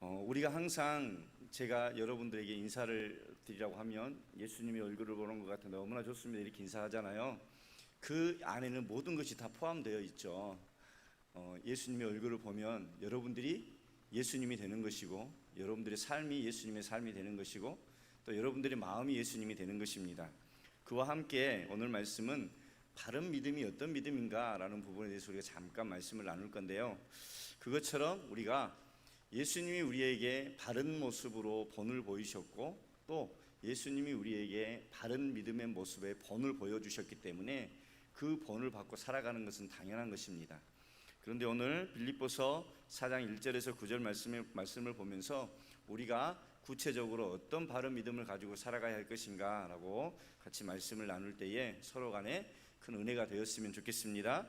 어, 우리가 항상 제가 여러분들에게 인사를 드리라고 하면 예수님의 얼굴을 보는 것 같아 너무나 좋습니다 이렇게 인사하잖아요. 그 안에는 모든 것이 다 포함되어 있죠. 어, 예수님의 얼굴을 보면 여러분들이 예수님이 되는 것이고 여러분들의 삶이 예수님의 삶이 되는 것이고 또 여러분들의 마음이 예수님이 되는 것입니다. 그와 함께 오늘 말씀은 바른 믿음이 어떤 믿음인가라는 부분에 대해서 우리가 잠깐 말씀을 나눌 건데요. 그것처럼 우리가 예수님이 우리에게 바른 모습으로 본을 보이셨고 또 예수님이 우리에게 바른 믿음의 모습의 본을 보여주셨기 때문에 그 본을 받고 살아가는 것은 당연한 것입니다. 그런데 오늘 빌립보서 4장 1절에서 9절 말씀을, 말씀을 보면서 우리가 구체적으로 어떤 바른 믿음을 가지고 살아가야 할 것인가라고 같이 말씀을 나눌 때에 서로 간에 큰 은혜가 되었으면 좋겠습니다.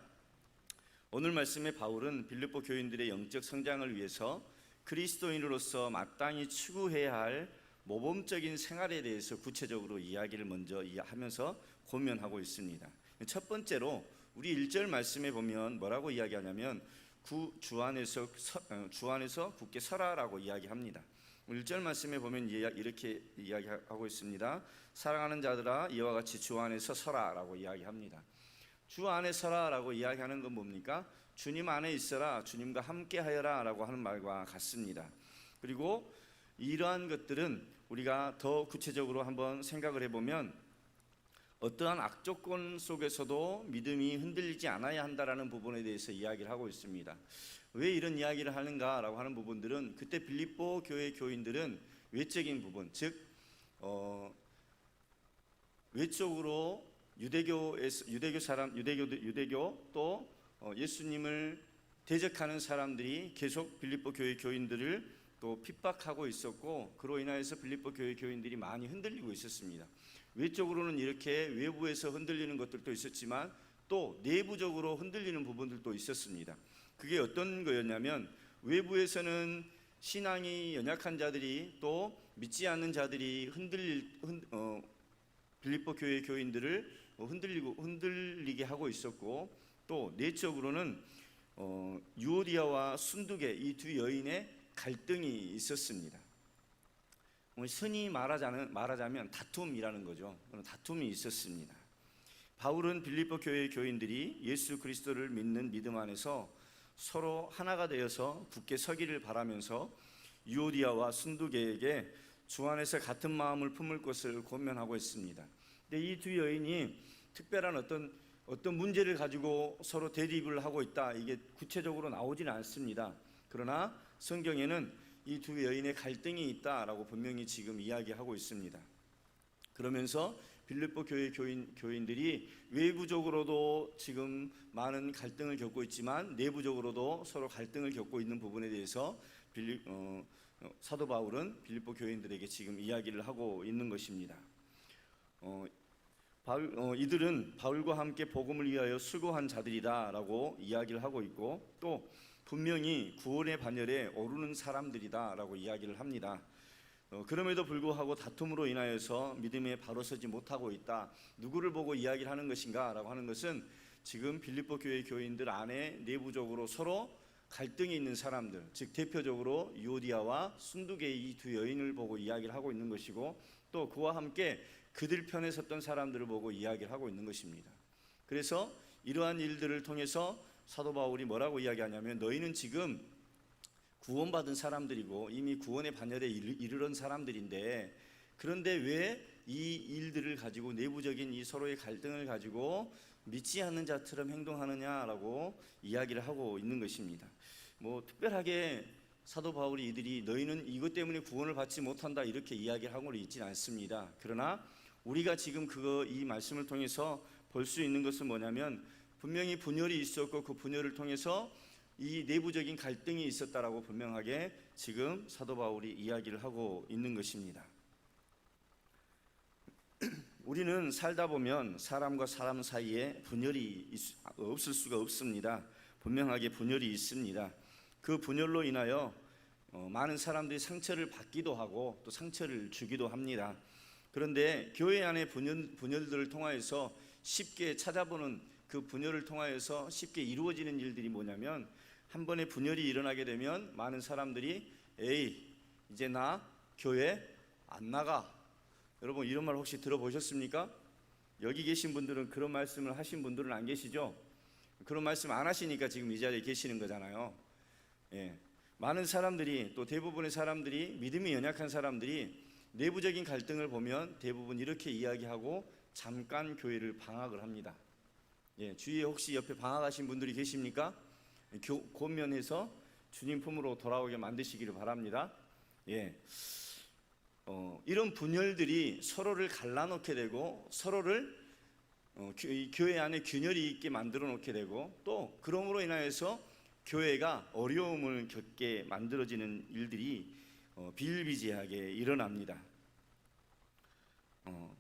오늘 말씀에 바울은 빌립보 교인들의 영적 성장을 위해서 그리스도인으로서 마땅히 추구해야 할 모범적인 생활에 대해서 구체적으로 이야기를 먼저 하면서 고면하고 있습니다. 첫 번째로 우리 1절 말씀에 보면 뭐라고 이야기하냐면 구, 주 안에서 서, 어, 주 안에서 굳게 서라라고 이야기합니다. 1절 말씀에 보면 이렇게 이야기하고 있습니다. 사랑하는 자들아 이와 같이 주 안에서 서라라고 이야기합니다. 주 안에 서라라고 이야기하는 건 뭡니까? 주님 안에 있어라, 주님과 함께 하여라 라고 하는 말과 같습니다. 그리고 이러한 것들은 우리가 더 구체적으로 한번 생각을 해보면 어떠한 악조건 속에서도 믿음이 흔들리지 않아야 한다라는 부분에 대해서 이야기를 하고 있습니다. 왜 이런 이야기를 하는가라고 하는 부분들은 그때 빌립보 교회 교인들은 외적인 부분, 즉 어, 외적으로 유대교에서 유대교 사람 유대교 유대교 또 어, 예수님을 대적하는 사람들이 계속 빌립보 교회 교인들을 또 핍박하고 있었고 그로 인하여서 빌립보 교회 교인들이 많이 흔들리고 있었습니다. 외적으로는 이렇게 외부에서 흔들리는 것들도 있었지만 또 내부적으로 흔들리는 부분들도 있었습니다. 그게 어떤 거였냐면 외부에서는 신앙이 연약한 자들이 또 믿지 않는 자들이 흔들릴 흔, 어, 빌립보 교회 교인들을 흔들리고 흔들리게 하고 있었고 또 내적으로는 어, 유오디아와 순두계 이 두 여인의 갈등이 있었습니다. 흔히 말하자면, 말하자면 다툼이라는 거죠. 다툼이 있었습니다. 바울은 빌립보 교회 교인들이 예수 그리스도를 믿는 믿음 안에서 서로 하나가 되어서 굳게 서기를 바라면서 유오디아와 순두계에게 주 안에서 같은 마음을 품을 것을 권면하고 있습니다. 근데 이 두 여인이 특별한 어떤 어떤 문제를 가지고 서로 대립을 하고 있다. 이게 구체적으로 나오지는 않습니다. 그러나 성경에는 이 두 여인의 갈등이 있다라고 분명히 지금 이야기하고 있습니다. 그러면서 빌립보 교회 교인 교인들이 외부적으로도 지금 많은 갈등을 겪고 있지만 내부적으로도 서로 갈등을 겪고 있는 부분에 대해서 빌립 어, 사도 바울은 빌립보 교인들에게 지금 이야기를 하고 있는 것입니다. 어, 바울, 어, 이들은 바울과 함께 복음을 위하여 수고한 자들이다라고 이야기를 하고 있고 또 분명히 구원의 반열에 오르는 사람들이다라고 이야기를 합니다. 어, 그럼에도 불구하고 다툼으로 인하여서 믿음에 바로 서지 못하고 있다. 누구를 보고 이야기를 하는 것인가라고 하는 것은 지금 빌립보 교회 교인들 안에 내부적으로 서로 갈등이 있는 사람들, 즉 대표적으로 유오디아와 순두계 이두 여인을 보고 이야기를 하고 있는 것이고 또 그와 함께 그들 편에 섰던 사람들을 보고 이야기를 하고 있는 것입니다. 그래서 이러한 일들을 통해서 사도 바울이 뭐라고 이야기하냐면 너희는 지금 구원받은 사람들이고 이미 구원의 반열에 이르른 사람들인데 그런데 왜 이 일들을 가지고 내부적인 이 서로의 갈등을 가지고 믿지 않는 자처럼 행동하느냐라고 이야기를 하고 있는 것입니다. 뭐 특별하게 사도 바울이 이들이 너희는 이것 때문에 구원을 받지 못한다 이렇게 이야기를 하고 있지는 않습니다. 그러나 우리가 지금 그거 이 말씀을 통해서 볼 수 있는 것은 뭐냐면 분명히 분열이 있었고 그 분열을 통해서 이 내부적인 갈등이 있었다라고 분명하게 지금 사도 바울이 이야기를 하고 있는 것입니다. 우리는 살다 보면 사람과 사람 사이에 분열이 없을 수가 없습니다. 분명하게 분열이 있습니다. 그 분열로 인하여 어, 많은 사람들이 상처를 받기도 하고 또 상처를 주기도 합니다. 그런데 교회 안의 분열, 분열들을 통하여서 쉽게 찾아보는 그 분열을 통하여서 쉽게 이루어지는 일들이 뭐냐면 한 번의 분열이 일어나게 되면 많은 사람들이 에이 이제 나 교회 안 나가. 여러분 이런 말 혹시 들어보셨습니까? 여기 계신 분들은 그런 말씀을 하신 분들은 안 계시죠? 그런 말씀 안 하시니까 지금 이 자리에 계시는 거잖아요. 예. 많은 사람들이 또 대부분의 사람들이 믿음이 연약한 사람들이 내부적인 갈등을 보면 대부분 이렇게 이야기하고 잠깐 교회를 방학을 합니다. 예, 주위에 혹시 옆에 방학하신 분들이 계십니까? 교, 권면해서 주님 품으로 돌아오게 만드시기를 바랍니다. 예. 어, 이런 분열들이 서로를 갈라놓게 되고 서로를 어, 교회 안에 균열이 있게 만들어 놓게 되고 또 그러므로 인하여서 교회가 어려움을 겪게 만들어지는 일들이 어, 비일비재하게 일어납니다. 어,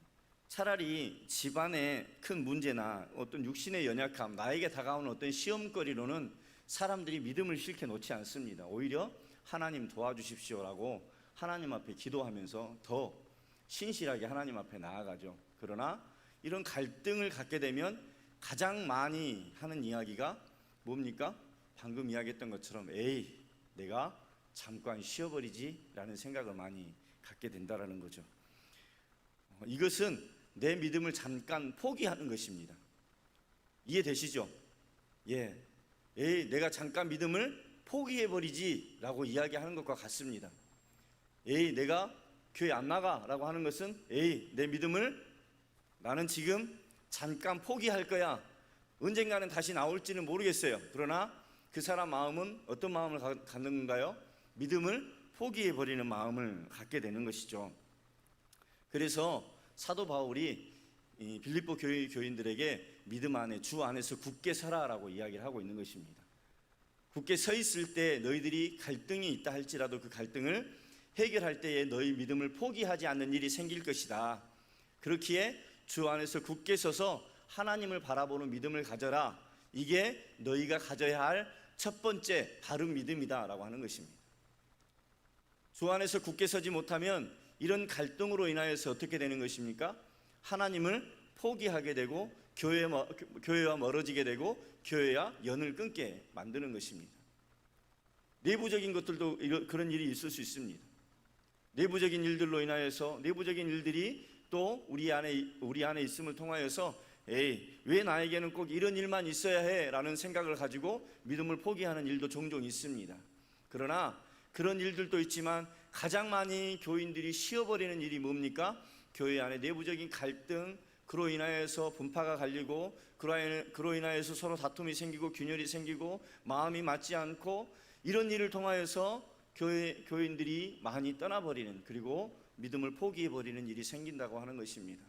차라리 집안의 큰 문제나 어떤 육신의 연약함, 나에게 다가오는 어떤 시험거리로는 사람들이 믿음을 실켜 놓지 않습니다. 오히려 하나님 도와주십시오라고 하나님 앞에 기도하면서 더 신실하게 하나님 앞에 나아가죠. 그러나 이런 갈등을 갖게 되면 가장 많이 하는 이야기가 뭡니까? 방금 이야기했던 것처럼 에이 내가 잠깐 쉬어버리지라는 생각을 많이 갖게 된다라는 거죠. 어, 이것은 내 믿음을 잠깐 포기하는 것입니다. 이해되시죠? 예. 에이, 내가 잠깐 믿음을 포기해버리지라고 이야기하는 것과 같습니다. 에이, 내가 교회 안 나가라고 하는 것은 에이, 내 믿음을 나는 지금 잠깐 포기할 거야. 언젠가는 다시 나올지는 모르겠어요. 그러나 그 사람 마음은 어떤 마음을 가- 갖는 건가요? 믿음을 포기해 버리는 마음을 갖게 되는 것이죠. 그래서 사도 바울이 이 빌립보 교회 교인들에게 믿음 안에 주 안에서 굳게 서라라고 이야기를 하고 있는 것입니다. 굳게 서 있을 때 너희들이 갈등이 있다 할지라도 그 갈등을 해결할 때에 너희 믿음을 포기하지 않는 일이 생길 것이다. 그렇기에 주 안에서 굳게 서서 하나님을 바라보는 믿음을 가져라. 이게 너희가 가져야 할 첫 번째 바른 믿음이다라고 하는 것입니다. 주 안에서 굳게 서지 못하면 이런 갈등으로 인하여서 어떻게 되는 것입니까? 하나님을 포기하게 되고 교회, 교회와 멀어지게 되고 교회와 연을 끊게 만드는 것입니다. 내부적인 것들도 그런 일이 있을 수 있습니다. 내부적인 일들로 인하여서 내부적인 일들이 또 우리 안에 우리 안에 있음을 통하여서 에이 왜 나에게는 꼭 이런 일만 있어야 해라는 생각을 가지고 믿음을 포기하는 일도 종종 있습니다. 그러나 그런 일들도 있지만 가장 많이 교인들이 쉬어버리는 일이 뭡니까? 교회 안에 내부적인 갈등, 그로 인하여서 분파가 갈리고 그로 인하- 그로 인하여서 서로 다툼이 생기고 균열이 생기고 마음이 맞지 않고 이런 일을 통하여서 교회 교인들이 많이 떠나버리는 그리고 믿음을 포기해버리는 일이 생긴다고 하는 것입니다.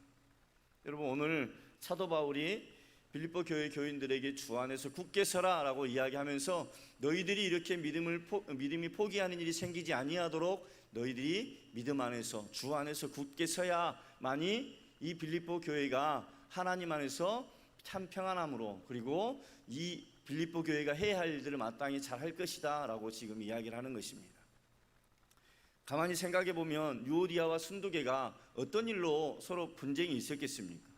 여러분 오늘 사도 바울이 빌립보 교회 교인들에게 주 안에서 굳게 서라라고 이야기하면서 너희들이 이렇게 믿음을 포, 믿음이 포기하는 일이 생기지 아니하도록 너희들이 믿음 안에서 주 안에서 굳게 서야만이 이 빌립보 교회가 하나님 안에서 참 평안함으로 그리고 이 빌립보 교회가 해야 할 일들을 마땅히 잘 할 것이다라고 지금 이야기를 하는 것입니다. 가만히 생각해 보면 유오디아와 순두개가 어떤 일로 서로 분쟁이 있었겠습니까?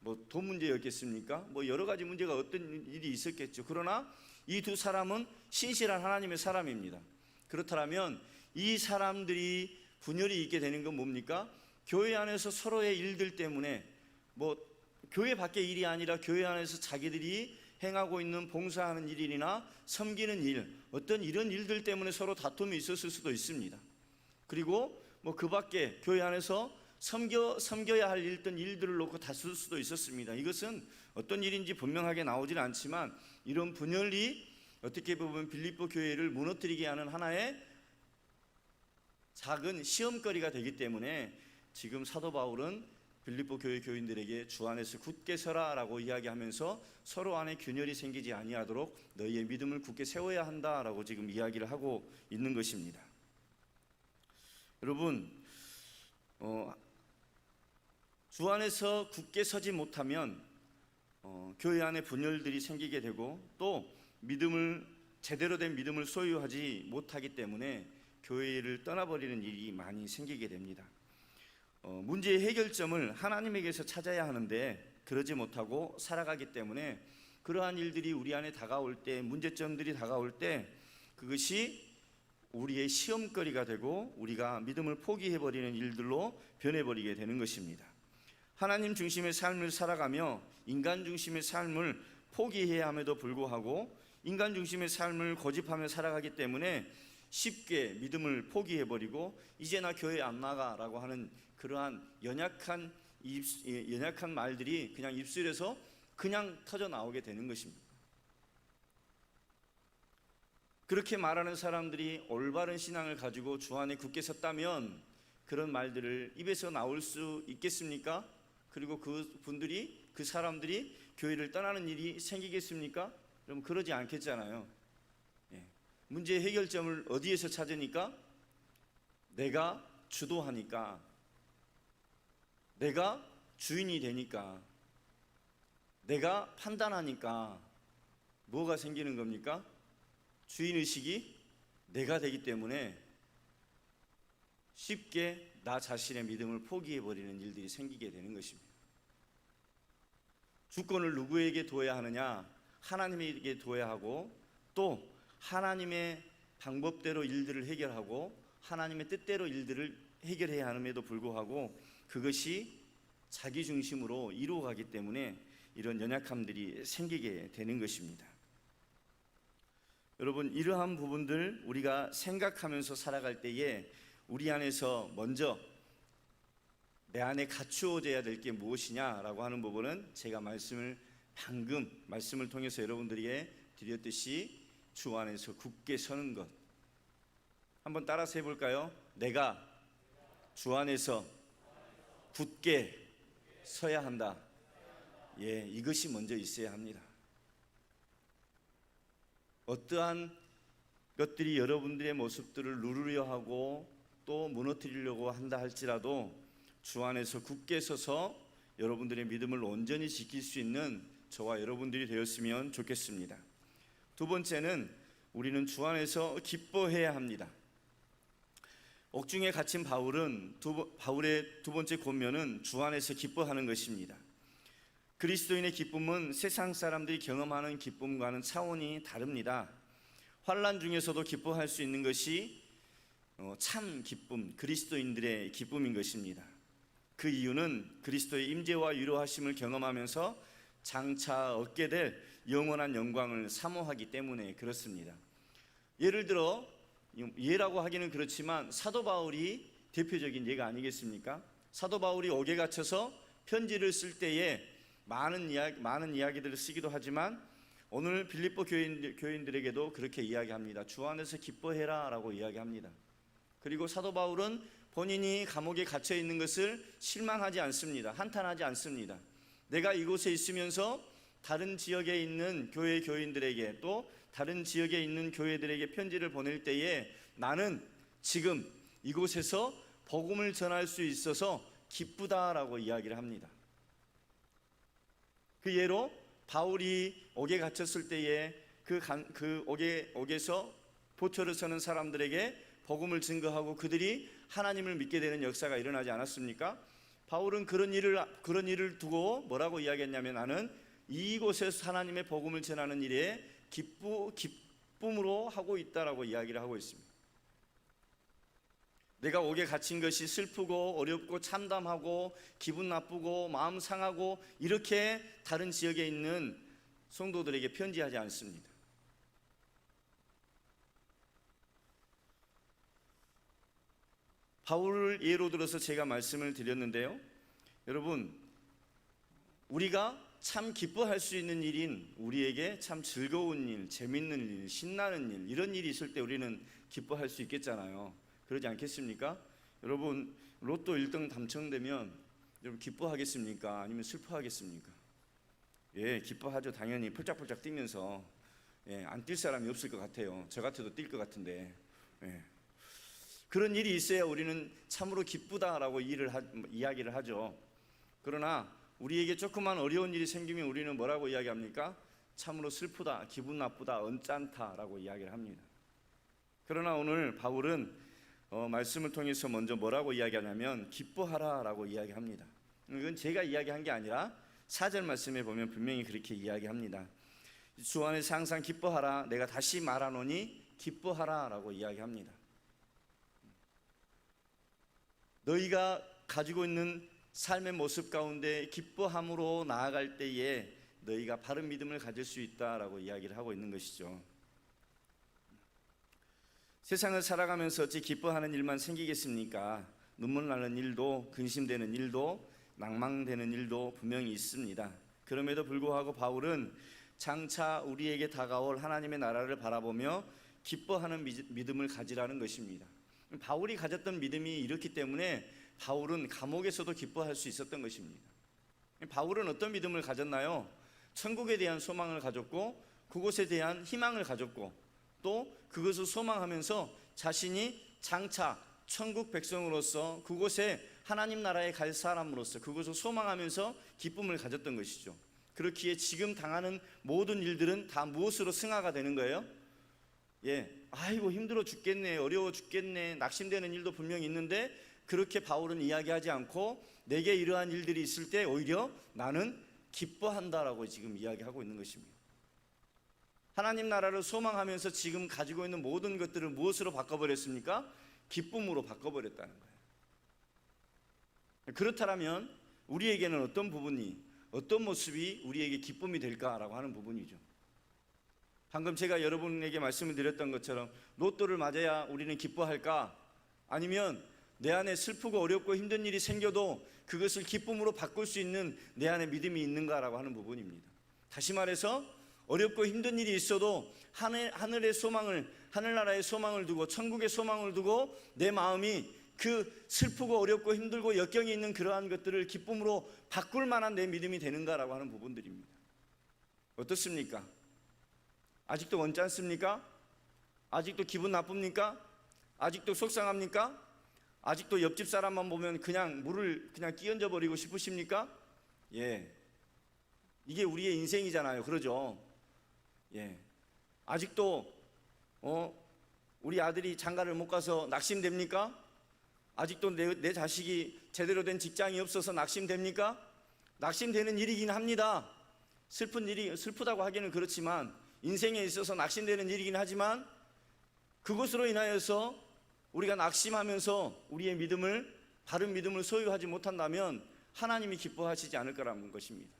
뭐 돈 문제였겠습니까? 뭐 여러 가지 문제가 어떤 일이 있었겠죠. 그러나 이 두 사람은 신실한 하나님의 사람입니다. 그렇다면 이 사람들이 분열이 있게 되는 건 뭡니까? 교회 안에서 서로의 일들 때문에 뭐 교회 밖의 일이 아니라 교회 안에서 자기들이 행하고 있는 봉사하는 일이나 섬기는 일, 어떤 이런 일들 때문에 서로 다툼이 있었을 수도 있습니다. 그리고 뭐 그 밖에 교회 안에서 섬겨 섬겨야 할 일던 일들을 놓고 다툴 수도 있었습니다. 이것은 어떤 일인지 분명하게 나오지는 않지만 이런 분열이 어떻게 보면 빌립보 교회를 무너뜨리게 하는 하나의 작은 시험거리가 되기 때문에 지금 사도 바울은 빌립보 교회 교인들에게 주 안에서 굳게 서라라고 이야기하면서 서로 안에 균열이 생기지 아니하도록 너희의 믿음을 굳게 세워야 한다라고 지금 이야기를 하고 있는 것입니다. 여러분, 어, 주 안에서 굳게 서지 못하면 어, 교회 안에 분열들이 생기게 되고 또 믿음을 제대로 된 믿음을 소유하지 못하기 때문에 교회를 떠나버리는 일이 많이 생기게 됩니다. 어, 문제의 해결점을 하나님에게서 찾아야 하는데 그러지 못하고 살아가기 때문에 그러한 일들이 우리 안에 다가올 때 문제점들이 다가올 때 그것이 우리의 시험거리가 되고 우리가 믿음을 포기해버리는 일들로 변해버리게 되는 것입니다. 하나님 중심의 삶을 살아가며 인간 중심의 삶을 포기해야 함에도 불구하고 인간 중심의 삶을 고집하며 살아가기 때문에 쉽게 믿음을 포기해버리고 이제 나 교회 안 나가라고 하는 그러한 연약한 입, 예, 연약한 말들이 그냥 입술에서 그냥 터져 나오게 되는 것입니다. 그렇게 말하는 사람들이 올바른 신앙을 가지고 주 안에 굳게 섰다면 그런 말들을 입에서 나올 수 있겠습니까? 그리고 그 분들이 그 사람들이 교회를 떠나는 일이 생기겠습니까? 그럼 그러지 않겠잖아요. 예. 문제의 해결점을 어디에서 찾으니까 내가 주도하니까 내가 주인이 되니까 내가 판단하니까 뭐가 생기는 겁니까? 주인 의식이 내가 되기 때문에 쉽게 나 자신의 믿음을 포기해 버리는 일들이 생기게 되는 것입니다. 주권을 누구에게 둬야 하느냐? 하나님에게 둬야 하고 또 하나님의 방법대로 일들을 해결하고 하나님의 뜻대로 일들을 해결해야 함에도 불구하고 그것이 자기 중심으로 이루어가기 때문에 이런 연약함들이 생기게 되는 것입니다. 여러분 이러한 부분들 우리가 생각하면서 살아갈 때에 우리 안에서 먼저 내 안에 갖추어져야 될 게 무엇이냐라고 하는 부분은 제가 말씀을 방금 말씀을 통해서 여러분들에게 드렸듯이 주 안에서 굳게 서는 것 한번 따라서 해볼까요? 내가 주 안에서 굳게 서야 한다. 예, 이것이 먼저 있어야 합니다. 어떠한 것들이 여러분들의 모습들을 누르려 하고 또 무너뜨리려고 한다 할지라도 주 안에서 굳게 서서 여러분들의 믿음을 온전히 지킬 수 있는 저와 여러분들이 되었으면 좋겠습니다. 두 번째는 우리는 주 안에서 기뻐해야 합니다. 옥중에 갇힌 바울은 두, 바울의 두 번째 권면은 주 안에서 기뻐하는 것입니다. 그리스도인의 기쁨은 세상 사람들이 경험하는 기쁨과는 차원이 다릅니다. 환란 중에서도 기뻐할 수 있는 것이 어, 참 기쁨, 그리스도인들의 기쁨인 것입니다. 그 이유는 그리스도의 임재와 위로하심을 경험하면서 장차 얻게 될 영원한 영광을 사모하기 때문에 그렇습니다. 예를 들어 예라고 하기는 그렇지만 사도 바울이 대표적인 예가 아니겠습니까? 사도 바울이 옥에 갇혀서 편지를 쓸 때에 많은 이야기, 많은 이야기들을 쓰기도 하지만 오늘 빌립보 교인, 교인들에게도 그렇게 이야기합니다. 주 안에서 기뻐해라라고 이야기합니다. 그리고 사도 바울은 본인이 감옥에 갇혀 있는 것을 실망하지 않습니다. 한탄하지 않습니다. 내가 이곳에 있으면서 다른 지역에 있는 교회 교인들에게 또 다른 지역에 있는 교회들에게 편지를 보낼 때에 나는 지금 이곳에서 복음을 전할 수 있어서 기쁘다라고 이야기를 합니다. 그 예로 바울이 옥에 갇혔을 때에 그, 간, 그 옥에, 옥에서 보초를 서는 사람들에게 복음을 증거하고 그들이 하나님을 믿게 되는 역사가 일어나지 않았습니까? 바울은 그런 일을 그런 일을 두고 뭐라고 이야기했냐면 나는 이곳에서 하나님의 복음을 전하는 일에 기쁘 기쁨으로 하고 있다라고 이야기를 하고 있습니다. 내가 옥에 갇힌 것이 슬프고 어렵고 참담하고 기분 나쁘고 마음 상하고 이렇게 다른 지역에 있는 성도들에게 편지하지 않습니다. 바울을 예로 들어서 제가 말씀을 드렸는데요. 여러분, 우리가 참 기뻐할 수 있는 일인 우리에게 참 즐거운 일, 재밌는 일, 신나는 일, 이런 일이 있을 때 우리는 기뻐할 수 있겠잖아요. 그러지 않겠습니까? 여러분, 로또 1등 당첨되면 여러분 기뻐하겠습니까? 아니면 슬퍼하겠습니까? 예, 기뻐하죠. 당연히 펄짝펄짝 뛰면서 예, 안 뛸 사람이 없을 것 같아요. 저 같아도 뛸 것 같은데. 예. 그런 일이 있어야 우리는 참으로 기쁘다라고 일을 하, 이야기를 하죠. 그러나 우리에게 조그만 어려운 일이 생기면 우리는 뭐라고 이야기합니까? 참으로 슬프다, 기분 나쁘다, 언짢다라고 이야기를 합니다. 그러나 오늘 바울은 어, 말씀을 통해서 먼저 뭐라고 이야기하냐면 기뻐하라라고 이야기합니다. 이건 제가 이야기한 게 아니라 사절 말씀에 보면 분명히 그렇게 이야기합니다. 주 안에서 항상 기뻐하라. 내가 다시 말하노니 기뻐하라라고 이야기합니다. 너희가 가지고 있는 삶의 모습 가운데 기뻐함으로 나아갈 때에 너희가 바른 믿음을 가질 수 있다라고 이야기를 하고 있는 것이죠. 세상을 살아가면서 어찌 기뻐하는 일만 생기겠습니까? 눈물 나는 일도 근심되는 일도 낭망되는 일도 분명히 있습니다. 그럼에도 불구하고 바울은 장차 우리에게 다가올 하나님의 나라를 바라보며 기뻐하는 미- 믿음을 가지라는 것입니다. 바울이 가졌던 믿음이 이렇기 때문에 바울은 감옥에서도 기뻐할 수 있었던 것입니다. 바울은 어떤 믿음을 가졌나요? 천국에 대한 소망을 가졌고 그곳에 대한 희망을 가졌고 또 그것을 소망하면서 자신이 장차 천국 백성으로서 그곳에 하나님 나라에 갈 사람으로서 그것을 소망하면서 기쁨을 가졌던 것이죠. 그렇기에 지금 당하는 모든 일들은 다 무엇으로 승화가 되는 거예요? 예, 아이고 힘들어 죽겠네, 어려워 죽겠네, 낙심되는 일도 분명히 있는데 그렇게 바울은 이야기하지 않고 내게 이러한 일들이 있을 때 오히려 나는 기뻐한다라고 지금 이야기하고 있는 것입니다. 하나님 나라를 소망하면서 지금 가지고 있는 모든 것들을 무엇으로 바꿔버렸습니까? 기쁨으로 바꿔버렸다는 거예요. 그렇다면 우리에게는 어떤 부분이 어떤 모습이 우리에게 기쁨이 될까라고 하는 부분이죠. 방금 제가 여러분에게 말씀을 드렸던 것처럼 로또를 맞아야 우리는 기뻐할까? 아니면 내 안에 슬프고 어렵고 힘든 일이 생겨도 그것을 기쁨으로 바꿀 수 있는 내 안에 믿음이 있는가라고 하는 부분입니다. 다시 말해서 어렵고 힘든 일이 있어도 하늘, 하늘의 소망을 하늘나라의 소망을 두고 천국의 소망을 두고 내 마음이 그 슬프고 어렵고 힘들고 역경이 있는 그러한 것들을 기쁨으로 바꿀 만한 내 믿음이 되는가라고 하는 부분들입니다. 어떻습니까? 아직도 원치 않습니까? 아직도 기분 나쁩니까? 아직도 속상합니까? 아직도 옆집 사람만 보면 그냥 물을 그냥 끼얹어 버리고 싶으십니까? 예. 이게 우리의 인생이잖아요. 그러죠? 예. 아직도 어 우리 아들이 장가를 못 가서 낙심됩니까? 아직도 내, 내 자식이 제대로 된 직장이 없어서 낙심됩니까? 낙심되는 일이긴 합니다. 슬픈 일이 슬프다고 하기는 그렇지만 인생에 있어서 낙심되는 일이긴 하지만 그것으로 인하여서 우리가 낙심하면서 우리의 믿음을 바른 믿음을 소유하지 못한다면 하나님이 기뻐하시지 않을 거라는 것입니다.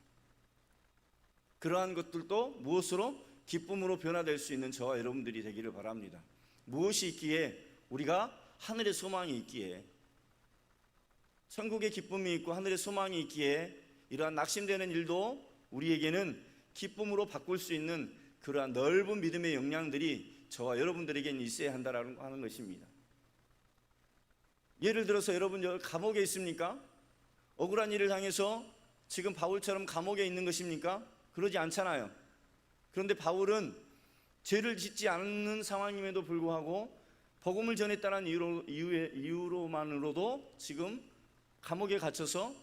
그러한 것들도 무엇으로 기쁨으로 변화될 수 있는 저와 여러분들이 되기를 바랍니다. 무엇이 있기에 우리가 하늘의 소망이 있기에 천국의 기쁨이 있고 하늘의 소망이 있기에 이러한 낙심되는 일도 우리에게는 기쁨으로 바꿀 수 있는 그러한 넓은 믿음의 역량들이 저와 여러분들에게는 있어야 한다라는 하는 것입니다. 예를 들어서 여러분 감옥에 있습니까? 억울한 일을 당해서 지금 바울처럼 감옥에 있는 것입니까? 그러지 않잖아요. 그런데 바울은 죄를 짓지 않는 상황임에도 불구하고 복음을 전했다는 이유로, 이유로만으로도 지금 감옥에 갇혀서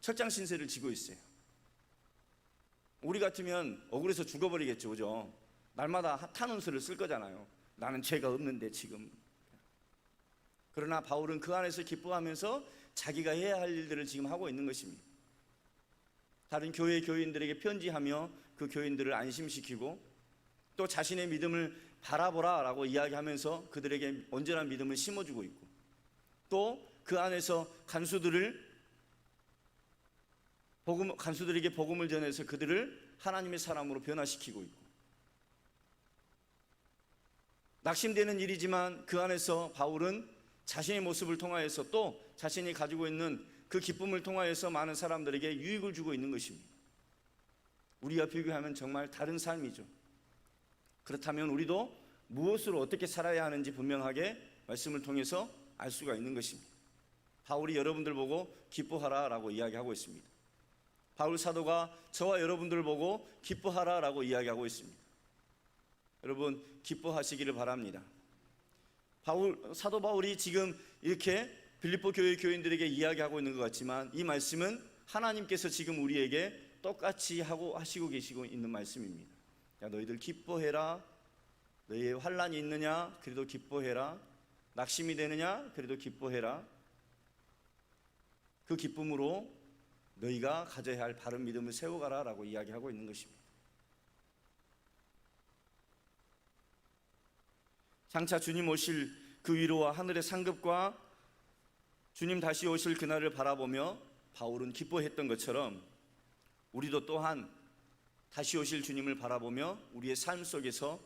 철장 신세를 지고 있어요. 우리 같으면 억울해서 죽어버리겠죠, 그죠? 날마다 탄원서를 쓸 거잖아요. 나는 죄가 없는데 지금. 그러나 바울은 그 안에서 기뻐하면서 자기가 해야 할 일들을 지금 하고 있는 것입니다. 다른 교회 교인들에게 편지하며 그 교인들을 안심시키고 또 자신의 믿음을 바라보라 라고 이야기하면서 그들에게 온전한 믿음을 심어주고 있고 또 그 안에서 간수들을 복음 간수들에게 복음을 전해서 그들을 하나님의 사람으로 변화시키고 있고 낙심되는 일이지만 그 안에서 바울은 자신의 모습을 통하여서 또 자신이 가지고 있는 그 기쁨을 통하여서 많은 사람들에게 유익을 주고 있는 것입니다. 우리와 비교하면 정말 다른 삶이죠. 그렇다면 우리도 무엇으로 어떻게 살아야 하는지 분명하게 말씀을 통해서 알 수가 있는 것입니다. 바울이 여러분들 보고 기뻐하라 라고 이야기하고 있습니다. 바울 사도가 저와 여러분들 보고 기뻐하라라고 이야기하고 있습니다. 여러분 기뻐하시기를 바랍니다. 바울 사도 바울이 지금 이렇게 빌립보 교회 교인들에게 이야기하고 있는 것 같지만 이 말씀은 하나님께서 지금 우리에게 똑같이 하고 하시고 계시고 있는 말씀입니다. 야 너희들 기뻐해라. 너희의 환란이 있느냐? 그래도 기뻐해라. 낙심이 되느냐? 그래도 기뻐해라. 그 기쁨으로 너희가 가져야 할 바른 믿음을 세워가라 라고 이야기하고 있는 것입니다. 장차 주님 오실 그 위로와 하늘의 상급과 주님 다시 오실 그날을 바라보며 바울은 기뻐했던 것처럼 우리도 또한 다시 오실 주님을 바라보며 우리의 삶 속에서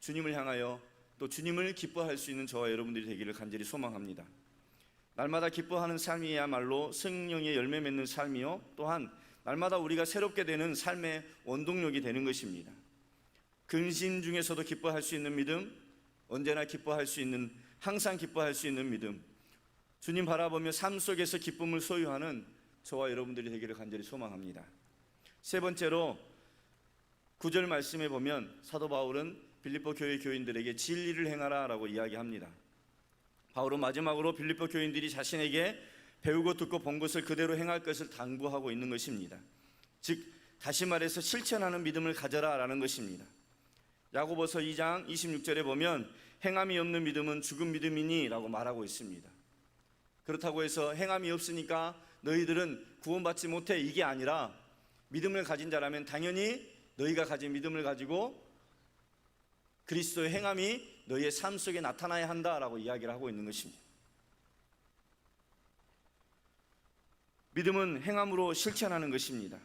주님을 향하여 또 주님을 기뻐할 수 있는 저와 여러분들이 되기를 간절히 소망합니다. 날마다 기뻐하는 삶이야말로 성령의 열매 맺는 삶이요 또한 날마다 우리가 새롭게 되는 삶의 원동력이 되는 것입니다. 근심 중에서도 기뻐할 수 있는 믿음, 언제나 기뻐할 수 있는 항상 기뻐할 수 있는 믿음. 주님 바라보며 삶 속에서 기쁨을 소유하는 저와 여러분들이 되기를 간절히 소망합니다. 세 번째로 구절 말씀에 보면 사도 바울은 빌립보 교회 교인들에게 진리를 행하라라고 이야기합니다. 바울은 마지막으로 빌립보 교인들이 자신에게 배우고 듣고 본 것을 그대로 행할 것을 당부하고 있는 것입니다. 즉 다시 말해서 실천하는 믿음을 가져라라는 것입니다. 야고보서 2장 26절에 보면 행함이 없는 믿음은 죽은 믿음이니라고 말하고 있습니다. 그렇다고 해서 행함이 없으니까 너희들은 구원받지 못해 이게 아니라 믿음을 가진 자라면 당연히 너희가 가진 믿음을 가지고 그리스도의 행함이 너희의 삶 속에 나타나야 한다라고 이야기를 하고 있는 것입니다. 믿음은 행함으로 실천하는 것입니다.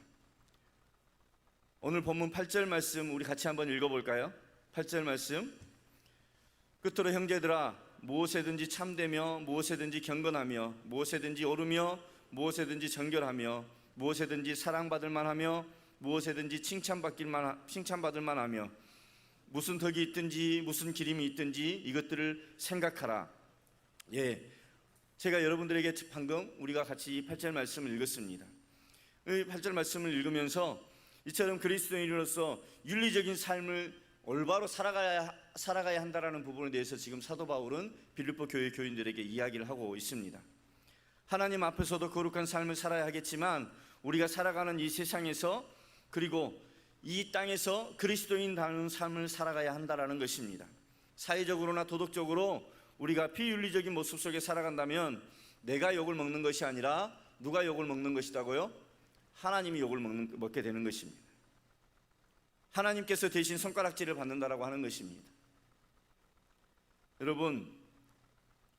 오늘 본문 8절 말씀 우리 같이 한번 읽어볼까요? 8절 말씀 끝으로 형제들아 무엇에든지 참되며 무엇에든지 경건하며 무엇에든지 오르며 무엇에든지 정결하며 무엇에든지 사랑받을 만하며 무엇에든지 칭찬받길 만 칭찬받을 만하며 무슨 덕이 있든지 무슨 기림이 있든지 이것들을 생각하라. 예. 제가 여러분들에게 방금 우리가 같이 이 8절 말씀을 읽었습니다. 이 8절 말씀을 읽으면서 이처럼 그리스도인으로서 윤리적인 삶을 올바로 살아가야 살아가야 한다라는 부분에 대해서 지금 사도 바울은 빌립보 교회 교인들에게 이야기를 하고 있습니다. 하나님 앞에서도 거룩한 삶을 살아야 하겠지만 우리가 살아가는 이 세상에서 그리고 이 땅에서 그리스도인다운 삶을 살아가야 한다라는 것입니다. 사회적으로나 도덕적으로 우리가 비윤리적인 모습 속에 살아간다면 내가 욕을 먹는 것이 아니라 누가 욕을 먹는 것이다고요? 하나님이 욕을 먹는, 먹게 되는 것입니다. 하나님께서 대신 손가락질을 받는다라고 하는 것입니다. 여러분,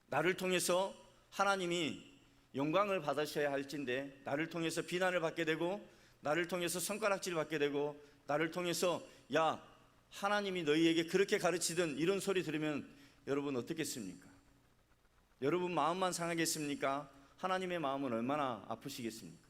나를 통해서 하나님이 영광을 받으셔야 할진데 나를 통해서 비난을 받게 되고 나를 통해서 손가락질 받게 되고 나를 통해서 야 하나님이 너희에게 그렇게 가르치든 이런 소리 들으면 여러분 어떻겠습니까? 여러분 마음만 상하겠습니까? 하나님의 마음은 얼마나 아프시겠습니까?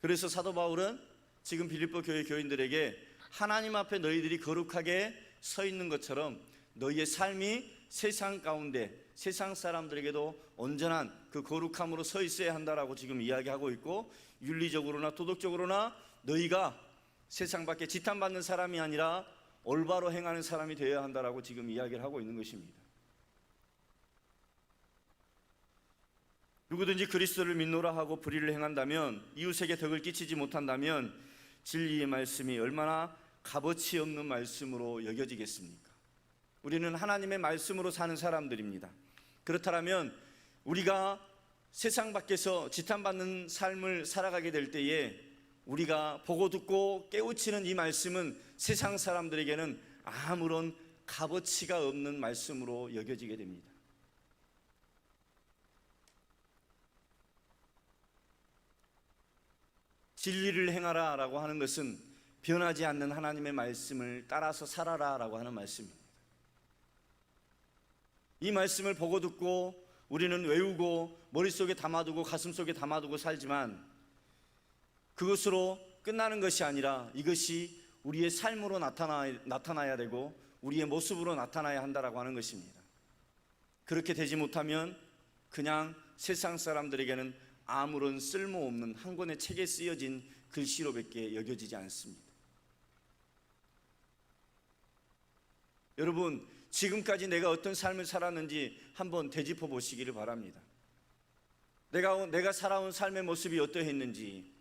그래서 사도 바울은 지금 빌립보 교회 교인들에게 하나님 앞에 너희들이 거룩하게 서 있는 것처럼 너희의 삶이 세상 가운데 세상 사람들에게도 온전한 그 거룩함으로 서 있어야 한다라고 지금 이야기하고 있고 윤리적으로나 도덕적으로나 너희가 세상 밖에 지탄받는 사람이 아니라 올바로 행하는 사람이 되어야 한다라고 지금 이야기를 하고 있는 것입니다. 누구든지 그리스도를 믿노라 하고 불의를 행한다면 이웃에게 덕을 끼치지 못한다면 진리의 말씀이 얼마나 값어치 없는 말씀으로 여겨지겠습니까? 우리는 하나님의 말씀으로 사는 사람들입니다. 그렇다면 우리가 세상 밖에서 지탄받는 삶을 살아가게 될 때에 우리가 보고 듣고 깨우치는 이 말씀은 세상 사람들에게는 아무런 값어치가 없는 말씀으로 여겨지게 됩니다. 진리를 행하라 라고 하는 것은 변하지 않는 하나님의 말씀을 따라서 살아라 라고 하는 말씀입니다. 이 말씀을 보고 듣고 우리는 외우고 머릿속에 담아두고 가슴속에 담아두고 살지만 그것으로 끝나는 것이 아니라 이것이 우리의 삶으로 나타나, 나타나 야 되고 우리의 모습으로 나타나야 한다라고 하는 것입니다. 그렇게 되지 못하면 그냥 세상 사람들에게는 아무런 쓸모없는 한 권의 책에 쓰여진 글씨로밖에 여겨지지 않습니다. 여러분, 지금까지 내가 어떤 삶을 살았는지 한번 되짚어 보시기를 바랍니다. 내가, 내가 살아온 삶의 모습이 어떠했는지,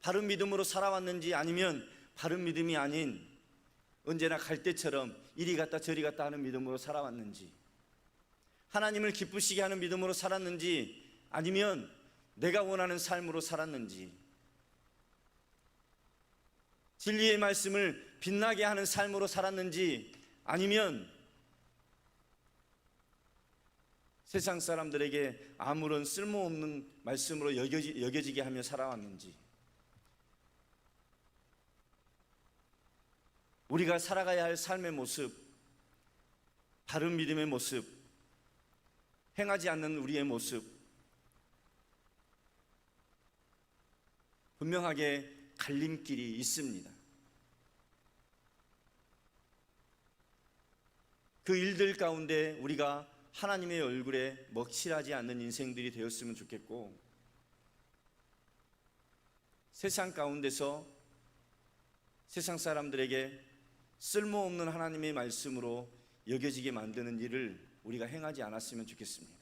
바른 믿음으로 살아왔는지 아니면 바른 믿음이 아닌 언제나 갈 때처럼 이리 갔다 저리 갔다 하는 믿음으로 살아왔는지, 하나님을 기쁘시게 하는 믿음으로 살았는지 아니면 내가 원하는 삶으로 살았는지, 진리의 말씀을 빛나게 하는 삶으로 살았는지 아니면 세상 사람들에게 아무런 쓸모없는 말씀으로 여겨지, 여겨지게 하며 살아왔는지 우리가 살아가야 할 삶의 모습, 바른 믿음의 모습, 행하지 않는 우리의 모습, 분명하게 갈림길이 있습니다. 그 일들 가운데 우리가 하나님의 얼굴에 먹칠하지 않는 인생들이 되었으면 좋겠고, 세상 가운데서 세상 사람들에게 쓸모없는 하나님의 말씀으로 여겨지게 만드는 일을 우리가 행하지 않았으면 좋겠습니다.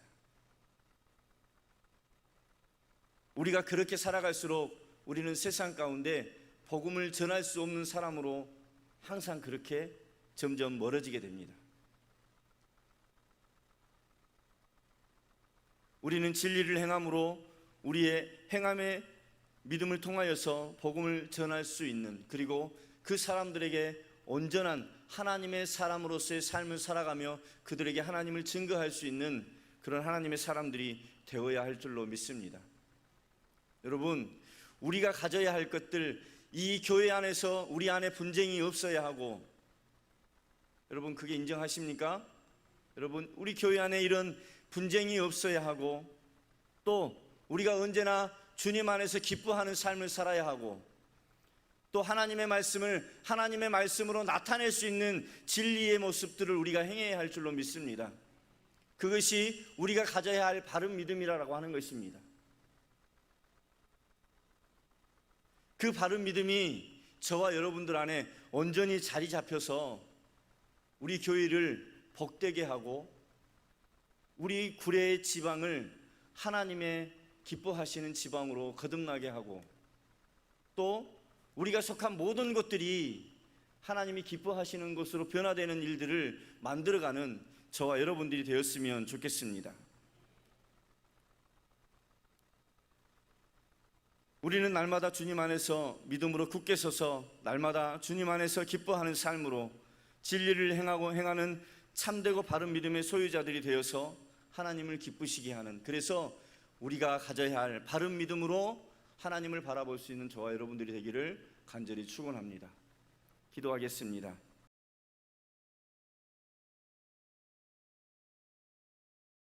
우리가 그렇게 살아갈수록 우리는 세상 가운데 복음을 전할 수 없는 사람으로 항상 그렇게 점점 멀어지게 됩니다. 우리는 진리를 행함으로 우리의 행함의 믿음을 통하여서 복음을 전할 수 있는 그리고 그 사람들에게 온전한 하나님의 사람으로서의 삶을 살아가며 그들에게 하나님을 증거할 수 있는 그런 하나님의 사람들이 되어야 할 줄로 믿습니다. 여러분, 우리가 가져야 할 것들 이 교회 안에서 우리 안에 분쟁이 없어야 하고 여러분 그게 인정하십니까? 여러분 우리 교회 안에 이런 분쟁이 없어야 하고 또 우리가 언제나 주님 안에서 기뻐하는 삶을 살아야 하고 또 하나님의 말씀을 하나님의 말씀으로 나타낼 수 있는 진리의 모습들을 우리가 행해야 할 줄로 믿습니다. 그것이 우리가 가져야 할 바른 믿음이라고 하는 것입니다. 그 바른 믿음이 저와 여러분들 안에 온전히 자리 잡혀서 우리 교회를 복되게 하고 우리 구례의 지방을 하나님의 기뻐하시는 지방으로 거듭나게 하고 또 우리가 속한 모든 것들이 하나님이 기뻐하시는 것으로 변화되는 일들을 만들어가는 저와 여러분들이 되었으면 좋겠습니다. 우리는 날마다 주님 안에서 믿음으로 굳게 서서 날마다 주님 안에서 기뻐하는 삶으로 진리를 행하고 행하는 참되고 바른 믿음의 소유자들이 되어서 하나님을 기쁘시게 하는 그래서 우리가 가져야 할 바른 믿음으로 하나님을 바라볼 수 있는 저와 여러분들이 되기를 간절히 축원합니다. 기도하겠습니다.